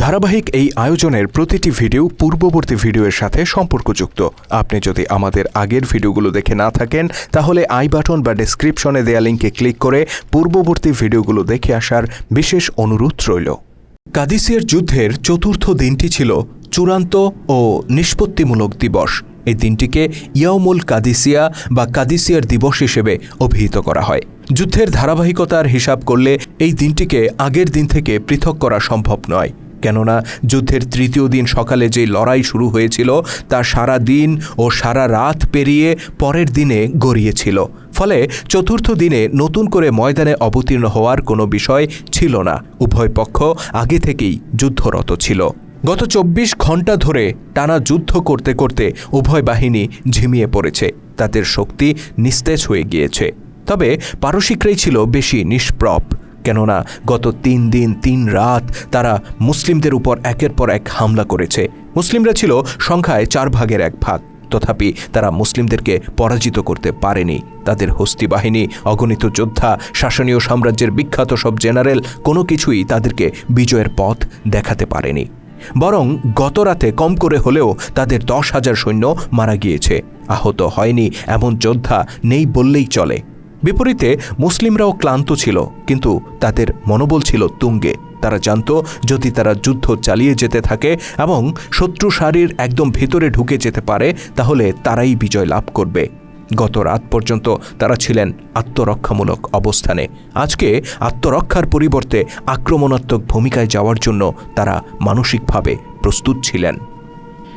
ধারাবাহিক এই আয়োজনের প্রতিটি ভিডিও পূর্ববর্তী ভিডিওর সাথে সম্পর্কযুক্ত। আপনি যদি আমাদের আগের ভিডিওগুলো দেখে না থাকেন, তাহলে আই বাটন বা ডেসক্রিপশনে দেয়া লিঙ্কে ক্লিক করে পূর্ববর্তী ভিডিওগুলো দেখে আসার বিশেষ অনুরোধ রইল। কাদিসিয়ার যুদ্ধের চতুর্থ দিনটি ছিল চূড়ান্ত ও নিষ্পত্তিমূলক দিবস। এই দিনটিকে ইয়াউমুল কাদিসিয়া বা কাদিসিয়ার দিবস হিসেবে অভিহিত করা হয়। যুদ্ধের ধারাবাহিকতার হিসাব করলে এই দিনটিকে আগের দিন থেকে পৃথক করা সম্ভব নয়। কেননা যুদ্ধের তৃতীয় দিন সকালে যে লড়াই শুরু হয়েছিল, তা সারা দিন ও সারা রাত পেরিয়ে পরের দিনে গড়িয়েছিল। ফলে চতুর্থ দিনে নতুন করে ময়দানে অবতীর্ণ হওয়ার কোনো বিষয় ছিল না। উভয় পক্ষ আগে থেকেই যুদ্ধরত ছিল। গত চব্বিশ ঘণ্টা ধরে টানা যুদ্ধ করতে করতে উভয় বাহিনী ঝিমিয়ে পড়েছে। তাদের শক্তি নিস্তেজ হয়ে গিয়েছে। তবে পারসিকরাই ছিল বেশি নিষ্প্রপ কেননা গত তিন দিন, তিন রাত তারা মুসলিমদের উপর একের পর এক হামলা করেছে। মুসলিমরা ছিল সংখ্যায় চার ভাগের এক ভাগ। তথাপি তারা মুসলিমদেরকে পরাজিত করতে পারেনি। তাদের হস্তি বাহিনী, অগণিত যোদ্ধা, শাসনীয় সাম্রাজ্যের বিখ্যাত সব জেনারেল কোনো কিছুই তাদেরকে বিজয়ের পথ দেখাতে পারেনি। বরং গত রাতে কম করে হলেও তাদের দশ হাজার সৈন্য মারা গিয়েছে। আহত হয়নি এমন যোদ্ধা নেই বললেই চলে। বিপরীতে মুসলিমরাও ক্লান্ত ছিল, কিন্তু তাদের মনোবল ছিল তুঙ্গে। তারা জানত, যদি তারা যুদ্ধ চালিয়ে যেতে থাকে এবং শত্রু সারির একদম ভেতরে ঢুকে যেতে পারে, তাহলে তারাই বিজয় লাভ করবে। গত রাত পর্যন্ত তারা ছিলেন আত্মরক্ষামূলক অবস্থানে। আজকে আত্মরক্ষার পরিবর্তে আক্রমণাত্মক ভূমিকায় যাওয়ার জন্য তারা মানসিকভাবে প্রস্তুত ছিলেন।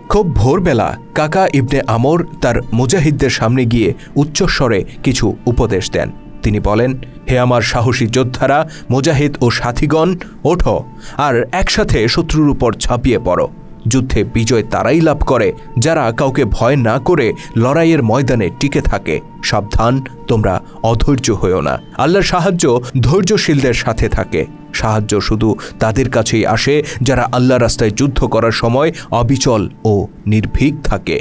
খুব ভোরবেলা কাকা ইবনে আমর তার মুজাহিদদের সামনে গিয়ে উচ্চস্বরে কিছু উপদেশ দেন। তিনি বলেন, হে আমার সাহসী যোদ্ধারা, মুজাহিদ ও সাথীগণ, ওঠো আর একসাথে শত্রুর উপর ঝাঁপিয়ে পড়ো। যুদ্ধে বিজয় তারাই লাভ করে, যারা কাউকে ভয় না করে লড়াইয়ের ময়দানে টিকে থাকে। সাবধান, তোমরা অধৈর্য হয়েও না। আল্লাহর সাহায্য ধৈর্যশীলদের সাথে থাকে। সাহায্য শুধু তাদের কাছেই আসে যারা আল্লাহ রাস্তায় যুদ্ধ করার সময় অবিচল ও নির্ভীক থাকে।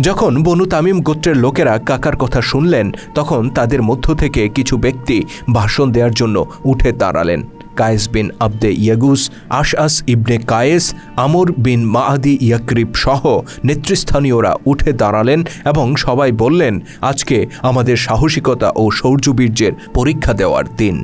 যখন বনু তামিম গোত্রের লোকেরা কাকার কথা শুনলেন, তখন তাদের মধ্য থেকে কিছু ব্যক্তি ভাষণ দেওয়ার জন্য উঠে দাঁড়ালেন। কায়েস বিন আবদে ইয়াগুস আশ আস ইবনে কায়েস, আমর বিন মাহাদি ইয়াকরিব সহ নেতৃস্থানীয়রা উঠে দাঁড়ালেন এবং সবাই বললেন, আজকে আমাদের সাহসিকতা ও শৌর্যবীর্যের পরীক্ষা দেওয়ার দিন।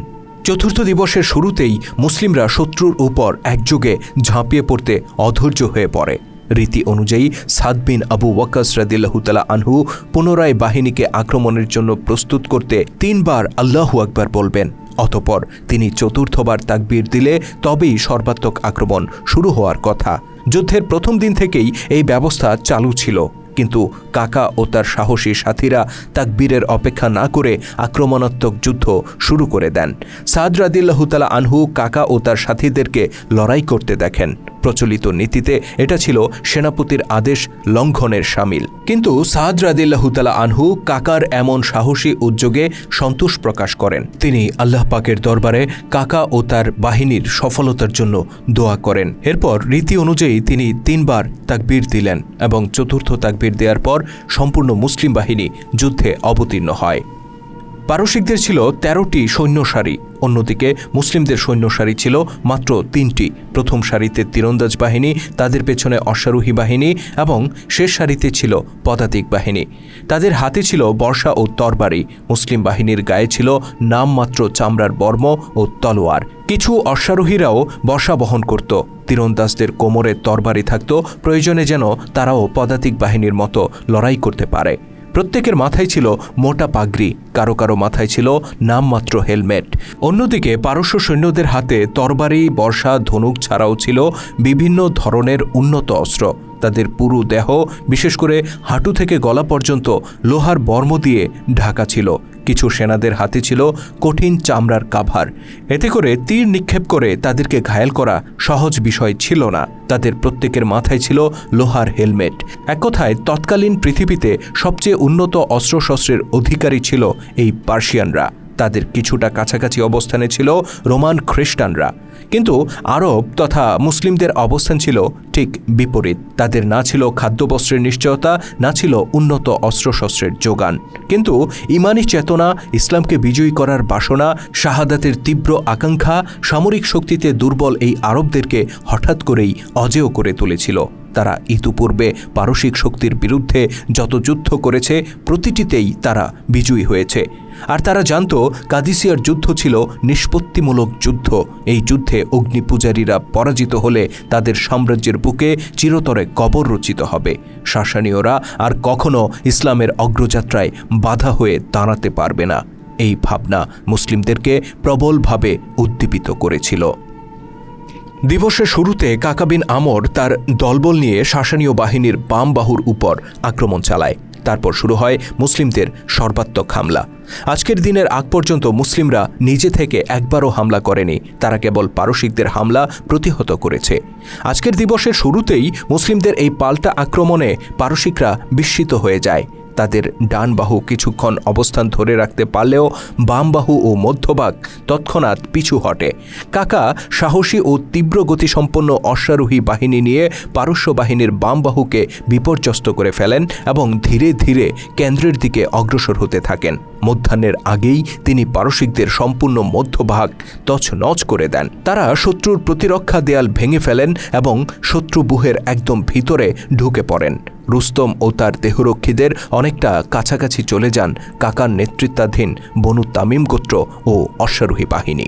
চতুর্থ দিবসের শুরুতেই মুসলিমরা শত্রুর উপর একযোগে ঝাঁপিয়ে পড়তে অধৈর্য হয়ে পড়ে। রীতি অনুযায়ী সাদবিন আবু ওয়াকাস রাদিল্লাহুতালা আনহু পুনরায় বাহিনীকে আক্রমণের জন্য প্রস্তুত করতে তিনবার আল্লাহু আকবার বলবেন। অতপর তিনি চতুর্থবার তাকবীর দিলে তবেই সর্বাত্মক আক্রমণ শুরু হওয়ার কথা। যুদ্ধের প্রথম দিন থেকেই এই ব্যবস্থা চালু ছিল। কিন্তু কাকা ও তার সাহসী সাথীরা তাকবীরের অপেক্ষা না করে আক্রমণাত্মক যুদ্ধ শুরু করে দেন। সাদ রাদিল্লাহতালা আনহু কাকা ও তার সাথীদেরকে লড়াই করতে দেখেন। প্রচলিত নীতিতে এটা ছিল সেনাপতির আদেশ লঙ্ঘনের সামিল। কিন্তু সাদ রাদিল্লাহুতালা আনহু কাকার এমন সাহসী উদ্যোগে সন্তোষ প্রকাশ করেন। তিনি আল্লাহ পাকের দরবারে কাকা ও তার বাহিনীর সফলতার জন্য দোয়া করেন। এরপর রীতি অনুযায়ী তিনি তিনবার তাকবীর দিলেন এবং চতুর্থ তাকবীর দেওয়ার পর সম্পূর্ণ মুসলিম বাহিনী যুদ্ধে অবতীর্ণ হয়। পারসিকদের ছিল তেরোটি সৈন্য সারি, অন্যদিকে মুসলিমদের সৈন্য সারি ছিল মাত্র তিনটি। প্রথম সারিতে তীরন্দাজ বাহিনী, তাদের পেছনে অশ্বারোহী বাহিনী এবং শেষ সারিতে ছিল পদাতিক বাহিনী। তাদের হাতে ছিল বর্ষা ও তরবারি। মুসলিম বাহিনীর গায়ে ছিল নামমাত্র চামড়ার বর্ম ও তলোয়ার। কিছু অশ্বারোহীরাও বর্ষা বহন করত। তীরন্দাজদের কোমরে তরবারি থাকত, প্রয়োজনে যেন তারাও পদাতিক বাহিনীর মতো লড়াই করতে পারে। প্রত্যেকের মাথায় ছিল মোটা পাগড়ি, কারও কারও মাথায় ছিল নামমাত্র হেলমেট। অন্যদিকে পারস্য সৈন্যদের হাতে তরবারি, বর্ষা, ধনুক ছাড়াও ছিল বিভিন্ন ধরনের উন্নত অস্ত্র। তাদের পুরো দেহ, বিশেষ করে হাঁটু থেকে গলা পর্যন্ত লোহার বর্ম দিয়ে ঢাকা ছিল। কিছু সেনাদের হাতে ছিল কঠিন চামড়ার কাভার। এতে করে তীর নিক্ষেপ করে তাদেরকে ঘায়েল করা সহজ বিষয় ছিল না। তাদের প্রত্যেকের মাথায় ছিল লোহার হেলমেট। এক কথায়, তৎকালীন পৃথিবীতে সবচেয়ে উন্নত অস্ত্রশস্ত্রের অধিকারী ছিল এই পার্সিয়ানরা। তাদের কিছুটা কাছাকাছি অবস্থানে ছিল রোমান খ্রিস্টানরা। কিন্তু আরব তথা মুসলিমদের অবস্থান ছিল ঠিক বিপরীত। তাদের না ছিল খাদ্যবস্ত্রের নিশ্চয়তা, না ছিল উন্নত অস্ত্রশস্ত্রের যোগান। কিন্তু ইমানি চেতনা, ইসলামকে বিজয়ী করার বাসনা, শাহাদাতের তীব্র আকাঙ্ক্ষা, সামরিক শক্তিতে দুর্বল এই আরবদেরকে হঠাৎ করেই অজেয় করে তুলেছিল। তারা ইতিপূর্বে পারসিক শক্তির বিরুদ্ধে যত যুদ্ধ করেছে, প্রতিটিতেই তারা বিজয়ী হয়েছে। আর তারা জানত, কাদিসিয়ার যুদ্ধ ছিল নিষ্পত্তিমূলক যুদ্ধ। এই যুদ্ধে অগ্নিপূজারীরা পরাজিত হলে তাদের সাম্রাজ্যের বুকে চিরতরে কবর রচিত হবে। শাসানীয়রা আর কখনো ইসলামের অগ্রযাত্রায় বাধা হয়ে দাঁড়াতে পারবে না। এই ভাবনা মুসলিমদেরকে প্রবলভাবে উদ্দীপিত করেছিল। দিবসের শুরুতে কাকাবিন আমর তার দলবল নিয়ে শাসনীয় বাহিনীর বাম বাহুর উপর আক্রমণ চালায়। তারপর শুরু হয় মুসলিমদের সর্বাত্মক হামলা। আজকের দিনের আগ পর্যন্ত মুসলিমরা নিজে থেকে একবারও হামলা করেনি। তারা কেবল পারসিকদের হামলা প্রতিহত করেছে। আজকের দিবসের শুরুতেই মুসলিমদের এই পাল্টা আক্রমণে পারসিকরা বিস্মিত হয়ে যায়। তাদের ডান বাহু কিছুক্ষণ অবস্থান ধরে রাখতে পারলেও বাম বাহু ও মধ্যভাগ তৎক্ষণাৎ পিছু হটে। কাকা সাহসী ও তীব্র গতিসম্পন্ন অশ্বারোহী বাহিনী নিয়ে পারস্য বাহিনীর বাম বাহুকে বিপর্যস্ত করে ফেলেন এবং ধীরে ধীরে কেন্দ্রের দিকে অগ্রসর হতে থাকেন। মধ্যাহ্নের আগেই তিনি পারসিকদের সম্পূর্ণ মধ্যভাগ তছনছ করে দেন। তারা শত্রুর প্রতিরক্ষা দেয়াল ভেঙে ফেলেন এবং শত্রু বুহের একদম ভিতরে ঢুকে পড়েন। রুস্তম ও তার দেহরক্ষীদের অনেকটা কাছাকাছি চলে যান কাকার নেতৃত্বাধীন বনু তামিম গোত্র ও অশ্বারোহী বাহিনী।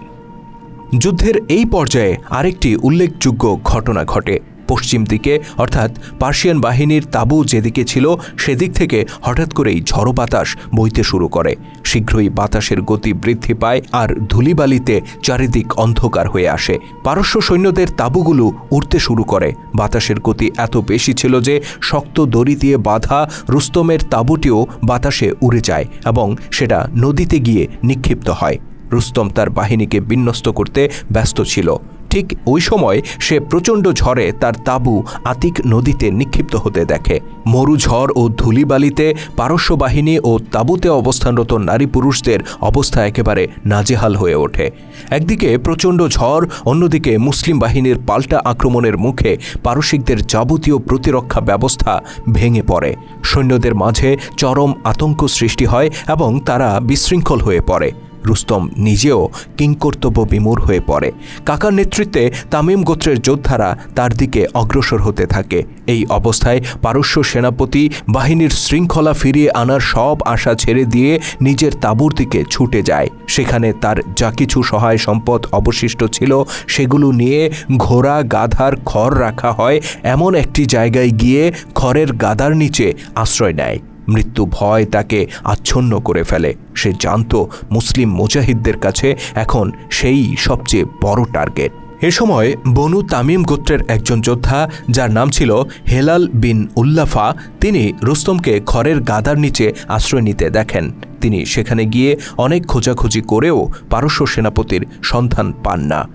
যুদ্ধের এই পর্যায়ে আরেকটি উল্লেখযোগ্য ঘটনা ঘটে। পশ্চিম দিকে, অর্থাৎ পার্সিয়ান বাহিনীর তাঁবু যেদিকে ছিল, সেদিক থেকে হঠাৎ করেই ঝড়ো বাতাস বইতে শুরু করে। শীঘ্রই বাতাসের গতি বৃদ্ধি পায় আর ধুলিবালিতে চারিদিক অন্ধকার হয়ে আসে। পারস্য সৈন্যদের তাঁবুগুলো উড়তে শুরু করে। বাতাসের গতি এত বেশি ছিল যে শক্ত দড়ি দিয়ে বাঁধা রুস্তমের তাঁবুটিও বাতাসে উড়ে যায় এবং সেটা নদীতে গিয়ে নিক্ষিপ্ত হয়। রুস্তম তার বাহিনীকে বিন্যস্ত করতে ব্যস্ত ছিল। ঠিক ওই সময় সে প্রচণ্ড ঝড়ে তার তাঁবু আতিক নদীতে নিক্ষিপ্ত হতে দেখে। মরু ঝড় ও ধুলিবালিতে পারস্য বাহিনী ও তাঁবুতে অবস্থানরত নারী পুরুষদের অবস্থা একেবারে নাজেহাল হয়ে ওঠে। একদিকে প্রচণ্ড ঝড়, অন্যদিকে মুসলিম বাহিনীর পাল্টা আক্রমণের মুখে পারসিকদের যাবতীয় প্রতিরক্ষা ব্যবস্থা ভেঙে পড়ে। সৈন্যদের মাঝে চরম আতঙ্ক সৃষ্টি হয় এবং তারা বিশৃঙ্খল হয়ে পড়ে। রুস্তম নিজেও কিংকর্তব্য বিমূর হয়ে পড়ে। কাকার নেতৃত্বে তামিম গোত্রের যোদ্ধারা তার দিকে অগ্রসর হতে থাকে। এই অবস্থায় পারস্য সেনাপতি বাহিনীর শৃঙ্খলা ফিরিয়ে আনার সব আশা ছেড়ে দিয়ে নিজের তাঁবুর দিকে ছুটে যায়। সেখানে তার যা কিছু সহায় সম্পদ অবশিষ্ট ছিল সেগুলো নিয়ে ঘোড়া, গাধার খড় রাখা হয়। এমন একটি জায়গায় গিয়ে খড়ের গাদার নিচে আশ্রয় নেয়। মৃত্যু ভয় তাকে আচ্ছন্ন করে ফেলে। সে জানত মুসলিম মুজাহিদদের কাছে এখন সেই সবচেয়ে বড় টার্গেট। এ সময় বনু তামিম গোত্রের একজন যোদ্ধা, যার নাম ছিল হেলাল বিন উল্লাফা, তিনি রুস্তমকে খড়ের গাদার নিচে আশ্রয় নিতে দেখেন। তিনি সেখানে গিয়ে অনেক খোঁজাখুঁজি করেও পারস্য সেনাপতির সন্ধান পান না।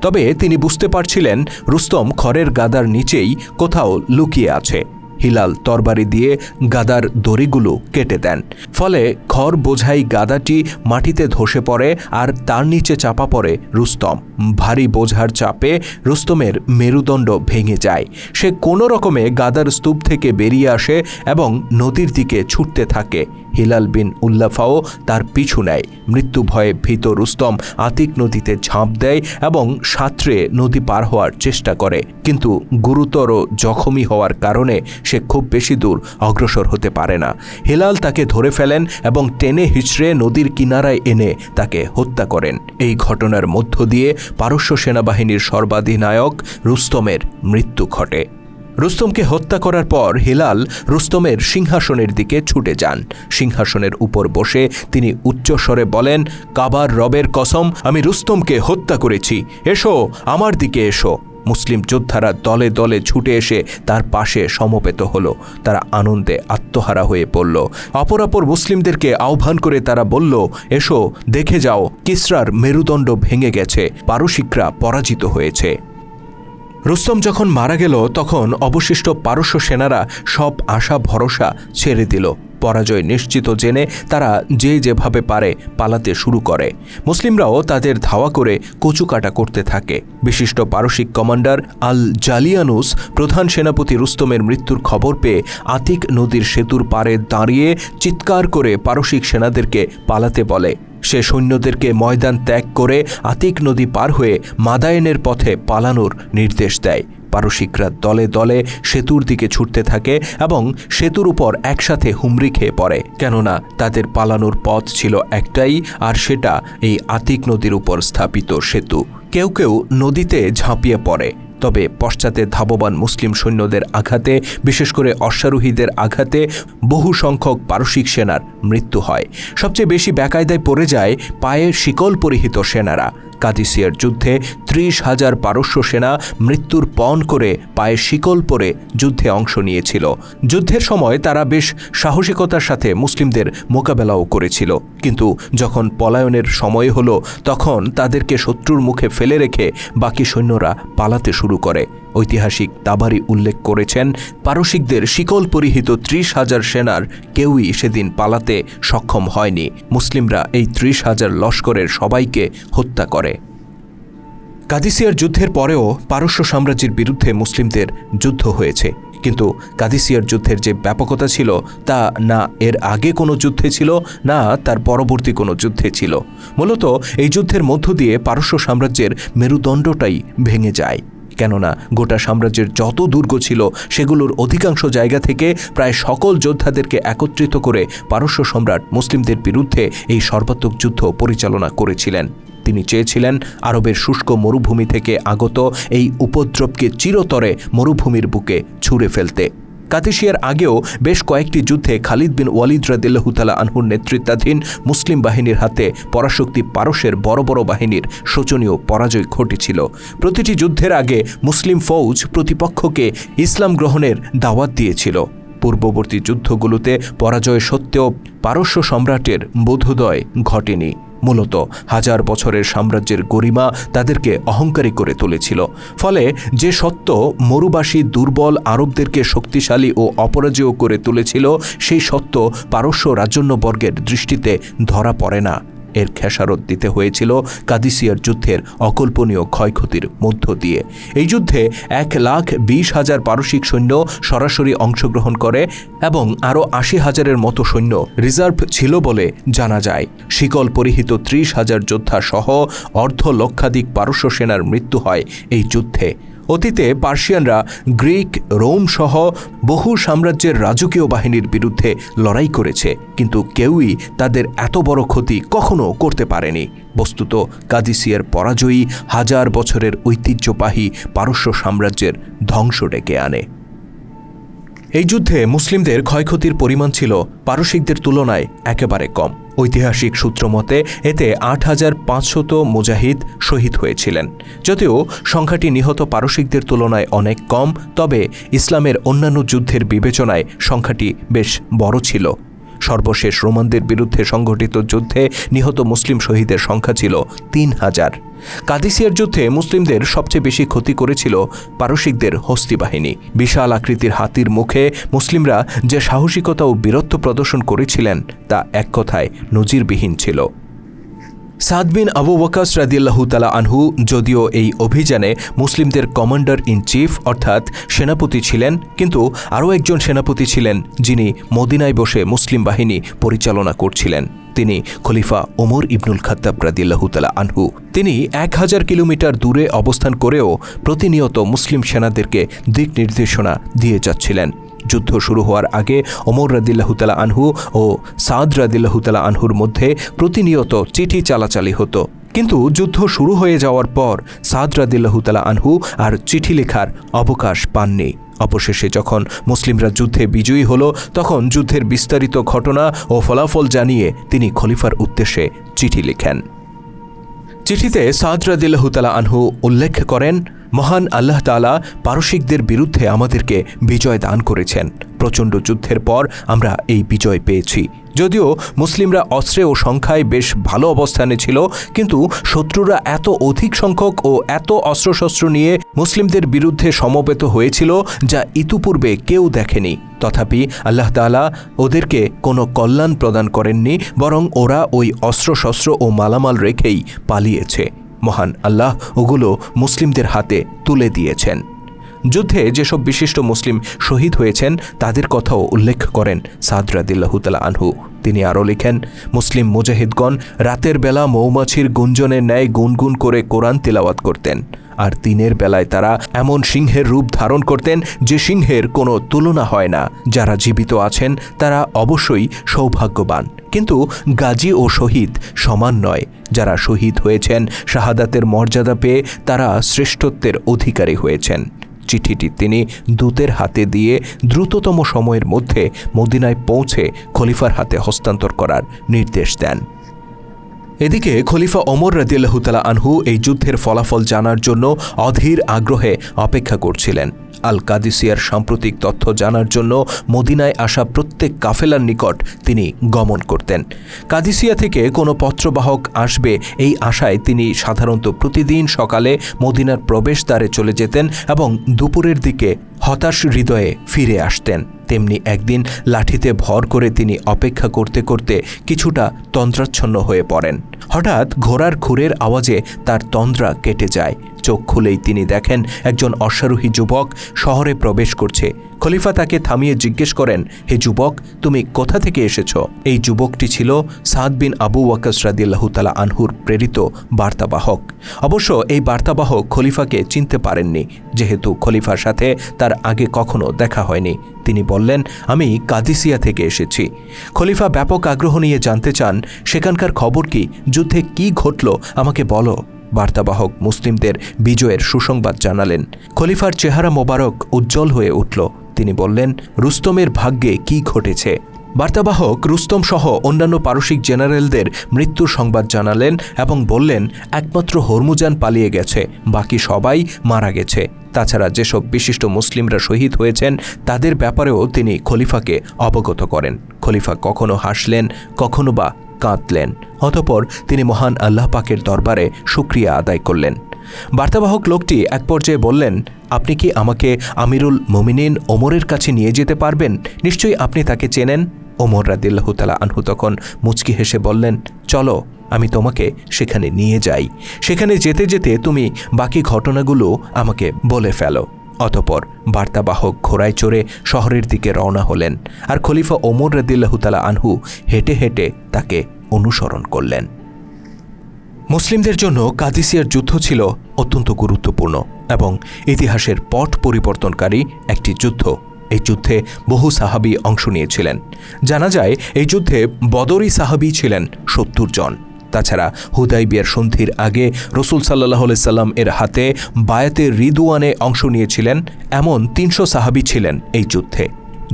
তবে তিনি বুঝতে পারছিলেন রুস্তম খড়ের গাদার নিচেই কোথাও লুকিয়ে আছে। হিলাল তরবারি দিয়ে গাদার দড়িগুলো কেটে দেন। ফলে খড় বোঝাই গাদাটি মাটিতে ধসে পড়ে আর তার নিচে চাপা পড়ে রুস্তম। ভারী বোঝার চাপে রুস্তমের মেরুদণ্ড ভেঙে যায়। সে কোনো রকমে গাদার স্তূপ থেকে বেরিয়ে আসে এবং নদীর দিকে ছুটতে থাকে। হিলাল বিন উল্লাফাও তার পিছু নেয়। মৃত্যু ভয়ে ভীত রুস্তম আতিক নদীতে ঝাঁপ দেয় এবং সাঁতরে নদী পার হওয়ার চেষ্টা করে। কিন্তু গুরুতর জখমি হওয়ার কারণে সে খুব বেশি দূর অগ্রসর হতে পারে না। হিলাল তাকে ধরে ফেলেন এবং টেনে হিচড়ে নদীর কিনারায় এনে তাকে হত্যা করেন। এই ঘটনার মধ্য দিয়ে পারস্য সেনাবাহিনীর সর্বাধিনায়ক রুস্তমের মৃত্যু ঘটে। রুস্তমকে হত্যা করার পর হিলাল রুস্তমের সিংহাসনের দিকে ছুটে যান। সিংহাসনের উপর বসে তিনি উচ্চস্বরে বলেন, কাবার রবের কসম, আমি রুস্তমকে হত্যা করেছি। এসো, আমার দিকে এসো। মুসলিম যোদ্ধারা দলে দলে ছুটে এসে তার পাশে সমবেত হলো। তারা আনন্দে আত্মহারা হয়ে পড়ল। অপরাপর মুসলিমদেরকে আহ্বান করে তারা বলল, এসো, দেখে যাও, কিসরার মেরুদণ্ড ভেঙে গেছে। পারসিকরা পরাজিত হয়েছে। রুস্তম যখন মারা গেল, তখন অবশিষ্ট পারস্য সেনারা সব আশা, ভরসা ছেড়ে দিল। পরাজয় নিশ্চিত জেনে তারা যে যেভাবে পারে পালাতে শুরু করে। মুসলিমরাও তাদের ধাওয়া করে কচুকাটা করতে থাকে। বিশিষ্ট পারসিক কমান্ডার আল জালিয়ানুস প্রধান সেনাপতি রুস্তমের মৃত্যুর খবর পেয়ে আতিক নদীর সেতুর পারে দাঁড়িয়ে চিৎকার করে পারসিক সেনাদেরকে পালাতে বলে। সে সৈন্যদেরকে ময়দান ত্যাগ করে আতিক নদী পার হয়ে মাদায়েনের পথে পালানোর নির্দেশ দেয়। পারসিকরা দলে দলে সেতুর দিকে ছুটতে থাকে এবং সেতুর উপর একসাথে হুমড়ি খেয়ে পড়ে। কেননা তাদের পালানোর পথ ছিল একটাই, আর সেটা এই আতিক নদীর উপর স্থাপিত সেতু। কেউ কেউ নদীতে ঝাঁপিয়ে পড়ে। তবে পশ্চাতে ধাববান মুসলিম সৈন্যদের আঘাতে, বিশেষ করে অশ্বারোহীদের আঘাতে বহু সংখ্যক পারসিক সেনার মৃত্যু হয়। সবচেয়ে বেশি বেকায়দায় পড়ে যায় পায়ে শিকল পরিহিত সেনারা। কাদিসিয়ার যুদ্ধে ত্রিশ হাজার পারস্য সেনা মৃত্যুর পণ করে পায়ে শিকল পরে যুদ্ধে অংশ নিয়েছিল। যুদ্ধের সময় তারা বেশ সাহসিকতার সাথে মুসলিমদের মোকাবেলাও করেছিল। কিন্তু যখন পলায়নের সময় হল, তখন তাদেরকে শত্রুর মুখে ফেলে রেখে বাকি সৈন্যরা পালাতে শুরু করে। ঐতিহাসিক তাবারি উল্লেখ করেছেন, পারসিকদের শিকল পরিহিত ত্রিশ হাজার সেনার কেউই সেদিন পালাতে সক্ষম হয়নি। মুসলিমরা এই ত্রিশ হাজার লস্করের সবাইকে হত্যা করে। কাদিসিয়ার যুদ্ধের পরেও পারস্য সাম্রাজ্যের বিরুদ্ধে মুসলিমদের যুদ্ধ হয়েছে। কিন্তু কাদিসিয়ার যুদ্ধের যে ব্যাপকতা ছিল, তা না এর আগে কোনো যুদ্ধে ছিল, না তার পরবর্তী কোনো যুদ্ধে ছিল। মূলত এই যুদ্ধের মধ্য দিয়ে পারস্য সাম্রাজ্যের মেরুদণ্ডটাই ভেঙে যায়। কেননা গোটা সাম্রাজ্যের যত দুর্গ ছিল, সেগুলোর অধিকাংশ জায়গা থেকে প্রায় সকল যোদ্ধাদেরকে একত্রিত করে পারস্য সম্রাট মুসলিমদের বিরুদ্ধে এই সর্বাত্মক যুদ্ধ পরিচালনা করেছিলেন। তিনি চেয়েছিলেন আরবের শুষ্ক মরুভূমি থেকে আগত এই উপদ্রবকে চিরতরে মরুভূমির বুকে ছুঁড়ে ফেলতে। কাদেশিয়ার আগেও বেশ কয়েকটি যুদ্ধে খালিদ বিন ওয়ালিদ রাদিল্লাহুতালা আনহুর নেতৃত্বাধীন মুসলিম বাহিনীর হাতে পরাশক্তি পারস্যের বড় বড় বাহিনীর শোচনীয় পরাজয় ঘটেছিল। প্রতিটি যুদ্ধের আগে মুসলিম ফৌজ প্রতিপক্ষকে ইসলাম গ্রহণের দাওয়াত দিয়েছিল। পূর্ববর্তী যুদ্ধগুলোতে পরাজয় সত্ত্বেও পারস্য সম্রাটের বোধোদয় ঘটেনি। মূলত হাজার বছরের সাম্রাজ্যের গরিমা তাদেরকে অহংকারী করে তুলেছিল। ফলে যে সত্য মরুবাসী দুর্বল আরবদেরকে শক্তিশালী ও অপরাজেয় করে তুলেছিল, সেই সত্য পারস্য রাজন্যবর্গের দৃষ্টিতে ধরা পড়ে না। এর খেসারত দিতে হয়েছিল কাদিসিয়ার যুদ্ধের অকল্পনীয় ক্ষয়ক্ষতির মধ্য দিয়ে। এই যুদ্ধে এক লাখ বিশ হাজার পারসিক সৈন্য সরাসরি অংশগ্রহণ করে এবং আরও আশি হাজারের মতো সৈন্য রিজার্ভ ছিল বলে জানা যায়। শিকল পরিহিত ত্রিশ হাজার যোদ্ধা সহ অর্ধ লক্ষাধিক পারস্য সেনার মৃত্যু হয় এই যুদ্ধে। অতীতে পার্সিয়ানরা গ্রিক, রোম সহ বহু সাম্রাজ্যের রাজকীয় বাহিনীর বিরুদ্ধে লড়াই করেছে, কিন্তু কেউই তাদের এত বড় ক্ষতি কখনো করতে পারেনি। বস্তুত, কাদিসিয়ার পরাজয়ী হাজার বছরের ঐতিহ্যবাহী পারস্য সাম্রাজ্যের ধ্বংস ডেকে আনে। এই যুদ্ধে মুসলিমদের ক্ষয়ক্ষতির পরিমাণ ছিল পারসিকদের তুলনায় একেবারে কম। ঐতিহাসিক সূত্র মতে এতে আট হাজার পাঁচশত মুজাহিদ শহীদ হয়েছিলেন। যদিও সংখ্যাটি নিহত পারসিকদের তুলনায় অনেক কম, তবে ইসলামের অন্যান্য যুদ্ধের বিবেচনায় সংখ্যাটি বেশ বড় ছিল। সর্বশেষ রোমানদের বিরুদ্ধে সংঘটিত যুদ্ধে নিহত মুসলিম শহীদের সংখ্যা ছিল তিন হাজার। কাদিসিয়ার যুদ্ধে মুসলিমদের সবচেয়ে বেশি ক্ষতি করেছিল পারসিকদের হস্তি বাহিনী। বিশাল আকৃতির হাতির মুখে মুসলিমরা যে সাহসিকতা ও বীরত্ব প্রদর্শন করেছিলেন, তা এক কথায় নজিরবিহীন ছিল। সাদবিন আবু ওয়াকাস রাদিয়াল্লাহু তালা আনহু যদিও এই অভিযানে মুসলিমদের কমান্ডার ইন চিফ অর্থাৎ সেনাপতি ছিলেন, কিন্তু আরও একজন সেনাপতি ছিলেন যিনি মদিনায় বসে মুসলিম বাহিনী পরিচালনা করছিলেন। তিনি খলিফা ওমর ইবনুল খাত্তাব রাদিল্লাহুতালা আনহু। তিনি এক হাজার কিলোমিটার দূরে অবস্থান করেও প্রতিনিয়ত মুসলিম সেনাদেরকে দিক নির্দেশনা দিয়ে যাচ্ছিলেন। যুদ্ধ শুরু হওয়ার আগে ওমর রাদিল্লাহুতালা আনহু ও সাদ রাদিল্লাহুতালা আনহুর মধ্যে প্রতিনিয়ত চিঠি চালাচালি হতো। কিন্তু যুদ্ধ শুরু হয়ে যাওয়ার পর সাদ রাদিল্লাহুতালা আনহু আর চিঠি লেখার অবকাশ পাননি। অবশেষে যখন মুসলিমরা যুদ্ধে বিজয়ী হল, তখন যুদ্ধের বিস্তারিত ঘটনা ও ফলাফল জানিয়ে তিনি খলিফার উদ্দেশ্যে চিঠি লিখেন। চিঠিতে সাদ রাদিল্লাহুতালা আনহু উল্লেখ করেন মহান আল্লাহ তালা পারসিকদের বিরুদ্ধে আমাদেরকে বিজয় দান করেছেন। প্রচণ্ড যুদ্ধের পর আমরা এই বিজয় পেয়েছি। যদিও মুসলিমরা অস্ত্রে ও সংখ্যায় বেশ ভালো অবস্থানে ছিল, কিন্তু শত্রুরা এত অধিক সংখ্যক ও এত অস্ত্রশস্ত্র নিয়ে মুসলিমদের বিরুদ্ধে সমবেত হয়েছিল যা ইতিপূর্বে কেউ দেখেনি। তথাপি আল্লাহ তাআলা ওদেরকে কোনো কল্যাণ প্রদান করেননি, বরং ওরা ওই অস্ত্রশস্ত্র ও মালামাল রেখেই পালিয়েছে। মহান আল্লাহ ওগুলো মুসলিমদের হাতে তুলে দিয়েছেন। যুদ্ধে যেসব বিশিষ্ট মুসলিম শহীদ হয়েছেন, তাদের কথাও উল্লেখ করেন সাদরাদিল্লাহুতালা আনহু। তিনি আরও লিখেন, মুসলিম মুজাহিদগণ রাতের বেলা মৌমাছির গুঞ্জনের ন্যায় গুনগুন করে কোরআন তিলাওয়াত করতেন। আর দিনের বেলায় তারা এমন সিংহের রূপ ধারণ করতেন যে সিংহের কোনো তুলনা হয় না। যারা জীবিত আছেন, তারা অবশ্যই সৌভাগ্যবান। কিন্তু গাজী ও শহীদ সমান নয়। যারা শহীদ হয়েছেন, শাহাদাতের মর্যাদা পেয়ে তারা শ্রেষ্ঠত্বের অধিকারী হয়েছেন। চিঠিটি তিনি দূতের হাতে দিয়ে দ্রুততম সময়ের মধ্যে মদিনায় পৌঁছে খলিফার হাতে হস্তান্তর করার নির্দেশ দেন। এদিকে খলিফা ওমর রাদিয়াল্লাহুতালা আনহু এই যুদ্ধের ফলাফল জানার জন্য অধীর আগ্রহে অপেক্ষা করছিলেন। আল কাদিসিয়ার সাম্প্রতিক তথ্য জানার জন্য মদিনায় আসা প্রত্যেক কাফেলার নিকট তিনি গমন করতেন। কাদিসিয়া থেকে কোনো পত্রবাহক আসবে এই আশায় তিনি সাধারণত প্রতিদিন সকালে মদিনার প্রবেশদ্বারে চলে যেতেন এবং দুপুরের দিকে হতাশ হৃদয়ে ফিরে আসতেন। তেমনি একদিন লাঠিতে ভর করে তিনি অপেক্ষা করতে করতে কিছুটা তন্দ্রাচ্ছন্ন হয়ে পড়েন। হঠাৎ ঘোড়ার খুরের আওয়াজে তার তন্দ্রা কেটে যায়। চোখ খুলেই তিনি দেখেন একজন অশ্বারোহী যুবক শহরে প্রবেশ করছে। খলিফা তাকে থামিয়ে জিজ্ঞেস করেন, হে যুবক, তুমি কোথা থেকে এসেছ? এই যুবকটি ছিল সাদ বিন আবু ওয়াকাস রাদিল্লাহুতালা আনহুর প্রেরিত বার্তাবাহক। অবশ্য এই বার্তাবাহক খলিফাকে চিনতে পারেননি, যেহেতু খলিফার সাথে তার আগে কখনো দেখা হয়নি। তিনি বললেন, আমি কাদিসিয়া থেকে এসেছি। খলিফা ব্যাপক আগ্রহ নিয়ে জানতে চান, সেখানকার খবর কি? যুদ্ধে কি ঘটল? আমাকে বলো। বার্তাবাহক মুসলিমদের বিজয়ের সুসংবাদ জানালেন। খলিফার চেহারা মোবারক উজ্জ্বল হয়ে উঠল। তিনি বললেন, রুস্তমের ভাগ্যে কি ঘটেছে? বার্তাবাহক রুস্তম সহ অন্যান্য পারসিক জেনারেলদের মৃত্যুর সংবাদ জানালেন এবং বললেন, একমাত্র হরমুজান পালিয়ে গেছে, বাকি সবাই মারা গেছে। তাছাড়া যেসব বিশিষ্ট মুসলিমরা শহীদ হয়েছেন, তাদের ব্যাপারেও তিনি খলিফাকে অবগত করেন। খলিফা কখনো হাসলেন, কখনো বা কাঁদলেন। অতপর তিনি মহান আল্লাহ পাকের দরবারে সুক্রিয়া আদায় করলেন। বার্তাবাহক লোকটি এক পর্যায়ে বললেন, আপনি কি আমাকে আমিরুল মোমিনিন ওমরের কাছে নিয়ে যেতে পারবেন? নিশ্চয়ই আপনি তাকে চেনেন। ওমর রাদিল্লাহ তালা আনহু তখন মুচকি হেসে বললেন, চলো, আমি তোমাকে সেখানে নিয়ে যাই। সেখানে যেতে যেতে তুমি বাকি ঘটনাগুলো আমাকে বলে ফেলো। অতপর বার্তাবাহক ঘোড়ায় চড়ে শহরের দিকে রওনা হলেন আর খলিফা ওমর রদিল্লাহতালা আনহু হেঁটে হেঁটে তাকে অনুসরণ করলেন। মুসলিমদের জন্য কাদিসিয়ার যুদ্ধ ছিল অত্যন্ত গুরুত্বপূর্ণ এবং ইতিহাসের পট পরিবর্তনকারী একটি যুদ্ধ। এই যুদ্ধে বহু সাহাবি অংশ নিয়েছিলেন। জানা যায়, এই যুদ্ধে বদরি সাহাবি ছিলেন সত্তর জন। তাছাড়া হুদাই হুদাইবিয়ার সন্ধির আগে রসুল সাল্লাহ সাল্লাম এর হাতে বায়াতে রিদুয়ানে অংশ নিয়েছিলেন, এমন তিনশো সাহাবি ছিলেন এই যুদ্ধে।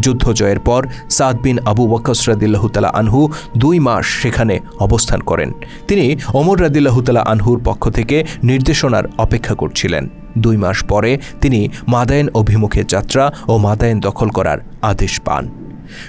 যুদ্ধ জয়ের পর সাদ বিন আবু ওয়াকাস রাদিল্লাহতালা আনহু দুই মাস সেখানে অবস্থান করেন। তিনি ওমর রাদিল্লাহতালা আনহুর পক্ষ থেকে নির্দেশনার অপেক্ষা করছিলেন। দুই মাস পরে তিনি মাদায়েন অভিমুখে যাত্রা ও মাদায়েন দখল করার আদেশ পান।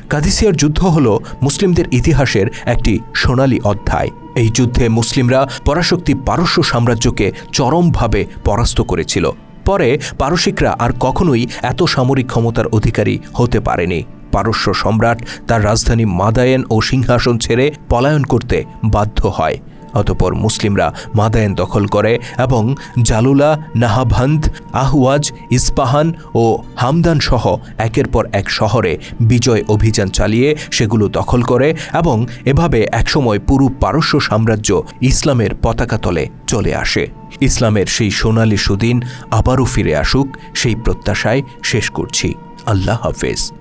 কাদিসিয়ার যুদ্ধ হল মুসলিমদের ইতিহাসের একটি সোনালি অধ্যায়। এই যুদ্ধে মুসলিমরা পরাশক্তি পারস্য সাম্রাজ্যকে চরমভাবে পরাস্ত করেছিল। পরে পারসিকরা আর কখনোই এত সামরিক ক্ষমতার অধিকারী হতে পারেনি। পারস্য সম্রাট তার রাজধানী মাদায়েন ও সিংহাসন ছেড়ে পলায়ন করতে বাধ্য হয়। অতপর মুসলিমরা মাদায়েন দখল করে এবং জালুলা নাহাভান্দ আহওয়াজ, ইস্পাহান ও হামদান সহ একের পর এক শহরে বিজয় অভিযান চালিয়ে সেগুলো দখল করে এবং এভাবে একসময় পুরো পারস্য সাম্রাজ্য ইসলামের পতাকা তলে চলে আসে। ইসলামের সেই সোনালি সুদিন আবারও ফিরে আসুক, সেই প্রত্যাশায় শেষ করছি। আল্লাহ হাফেজ।